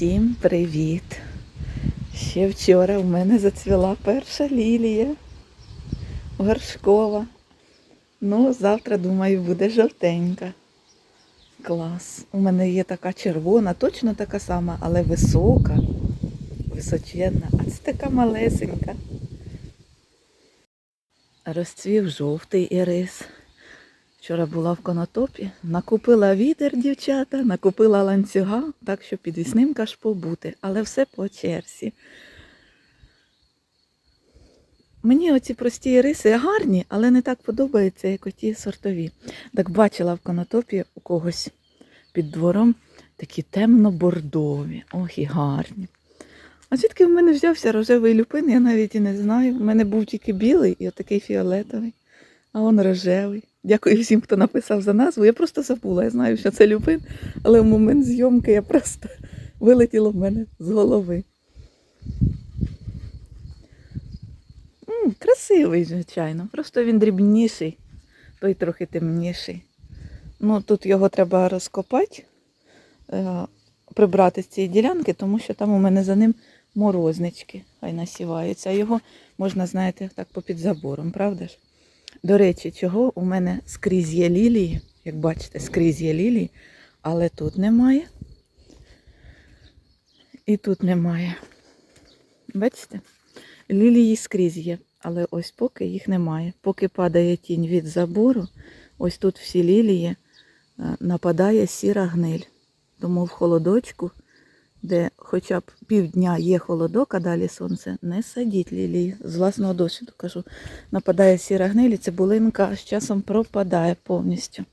Всім привіт! Ще вчора в мене зацвіла перша лілія горшкова. Ну, завтра, думаю, буде жовтенька. Клас. У мене є така червона, точно така сама, але висока, височенна, а це така малесенька. Розцвів жовтий ірис. Вчора була в конотопі, накупила вітер, дівчата, накупила ланцюга, так що підвісним кашпо бути, але все по черзі. Мені оці прості риси гарні, але не так подобаються, як оті сортові. Так бачила в конотопі у когось під двором такі темно-бордові, ох і гарні. А звідки в мене взявся рожевий люпин, я навіть і не знаю. У мене був тільки білий і отакий фіолетовий, а он рожевий. Дякую всім, хто написав за назву. Я просто забула, я знаю, що це люпин, але в момент зйомки я просто вилетіло в мене з голови. М, красивий, звичайно. Просто він дрібніший, той трохи темніший. Ну, тут його треба розкопати, е, прибрати з цієї ділянки, тому що там у мене за ним морознички хай насіваються. А його можна, знаєте, так попід забором, правда ж? До речі, чого у мене скрізь є лілії, як бачите, скрізь є лілії, але тут немає. І тут немає. Бачите? Лілії скрізь є, але ось поки їх немає. Поки падає тінь від забору, ось тут всі лілії е, нападає сіра гниль. Тому в холодочку, де хоча б півдня є холодок, а далі сонце, не садіть лілії. З власного досвіду кажу, нападає сіра гниль, і цибулинка з часом пропадає повністю.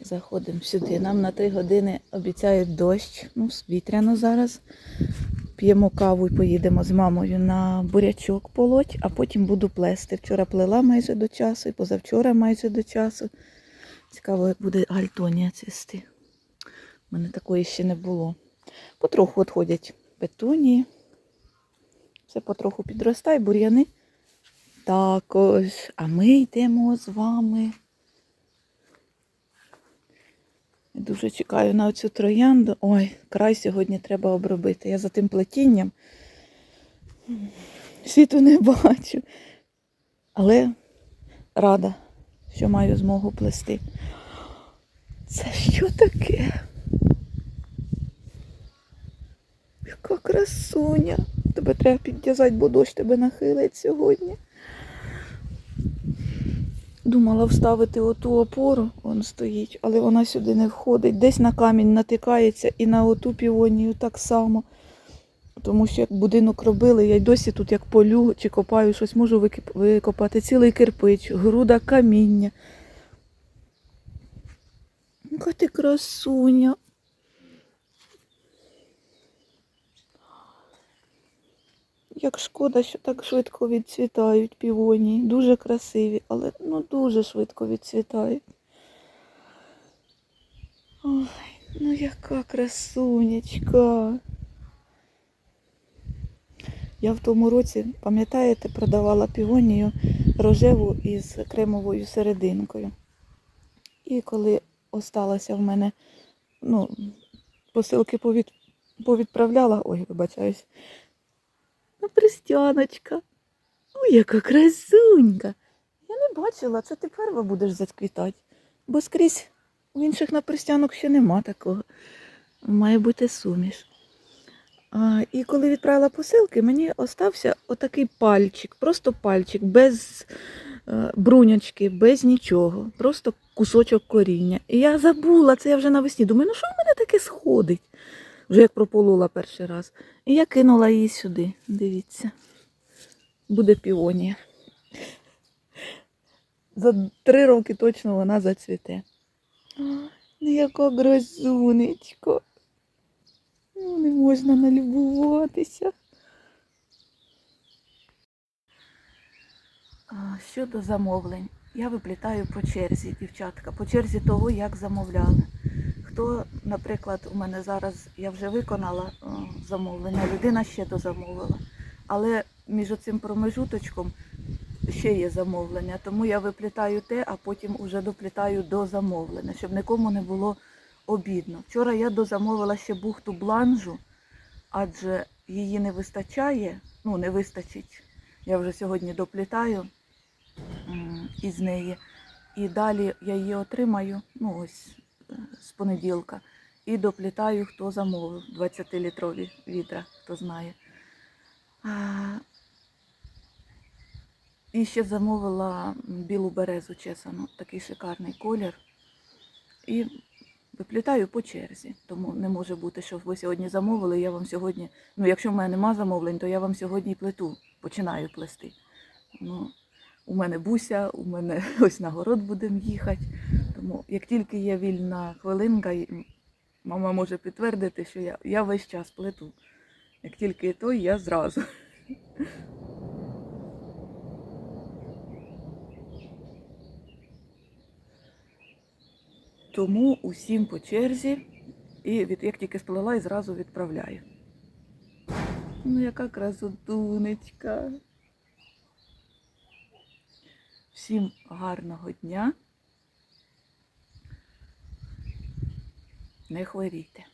Заходимо сюди. Нам на три години обіцяють дощ. Ну, вітряно зараз. П'ємо каву і поїдемо з мамою на бурячок полоть, а потім буду плести. Вчора плела майже до часу і позавчора майже до часу. Цікаво, як буде гальтонія цвісти. У мене такої ще не було. Потроху відходять петунії. Все потроху підростає, бур'яни. Також. А ми йдемо з вами. Дуже чекаю на оцю троянду. Ой, край сьогодні треба обробити. Я за тим плетінням світу не бачу. Але рада, що маю змогу плести. Це що таке? Яка красуня. Тебе треба підв'язати, бо дощ тебе нахилить сьогодні. Думала вставити оту опору, вон стоїть, але вона сюди не входить. Десь на камінь натикається і на оту півонію так само. Тому що як будинок робили, я й досі тут як полю чи копаю щось, можу викопати цілий кирпич, груда каміння. Яка ти красуня. Як шкода, що так швидко відцвітають півонії. Дуже красиві, але ну дуже швидко відцвітають. Ой, ну яка красунечка. Я в тому році, пам'ятаєте, продавала півонію рожеву із кремовою серединкою. І коли осталося в мене, ну, посилки повід... повідправляла, ой, вибачаюсь, Ну, Пристяночка. Ой, яка красунька. Я не бачила, це ти перва будеш зацвітати. Бо скрізь у інших напристянок ще нема такого. Має бути суміш. І коли відправила посилки, мені остався отакий пальчик, просто пальчик, без е, бруньочки, без нічого. Просто кусочок коріння. І я забула, це я вже навесні. Думаю, ну що в мене таке сходить? Вже як прополола перший раз. І я кинула її сюди. Дивіться. Буде піонія. За три роки точно вона зацвіте. Яка грозунечко. Ну, не можна налюбуватися. Щодо замовлень, я виплітаю по черзі, дівчатка, по черзі того, як замовляли. Хто, наприклад, у мене зараз я вже виконала замовлення, людина ще дозамовила. Але між цим промежуточком ще є замовлення, тому я виплітаю те, а потім уже доплітаю до замовлення, щоб нікому не було обідно. Вчора я дозамовила ще бухту бланжу, адже її не вистачає, ну не вистачить. Я вже сьогодні доплітаю із неї. І далі я її отримаю, ну ось е, з понеділка, і доплітаю, хто замовив 20-літрові відра, хто знає. І ще замовила білу березу чесану, такий шикарний колір. І виплітаю по черзі. Тому не може бути, що ви сьогодні замовили, я вам сьогодні. Ну, якщо в мене нема замовлень, то я вам сьогодні плету, починаю плести. Ну, у мене буся, у мене ось на город будемо їхати. Тому як тільки є вільна хвилинка, мама може підтвердити, що я, я весь час плету. Як тільки той, я зразу. Тому усім по черзі і від, як тільки сплела, і зразу відправляю. Ну, яка красотунечка. Всім гарного дня. Не хворійте.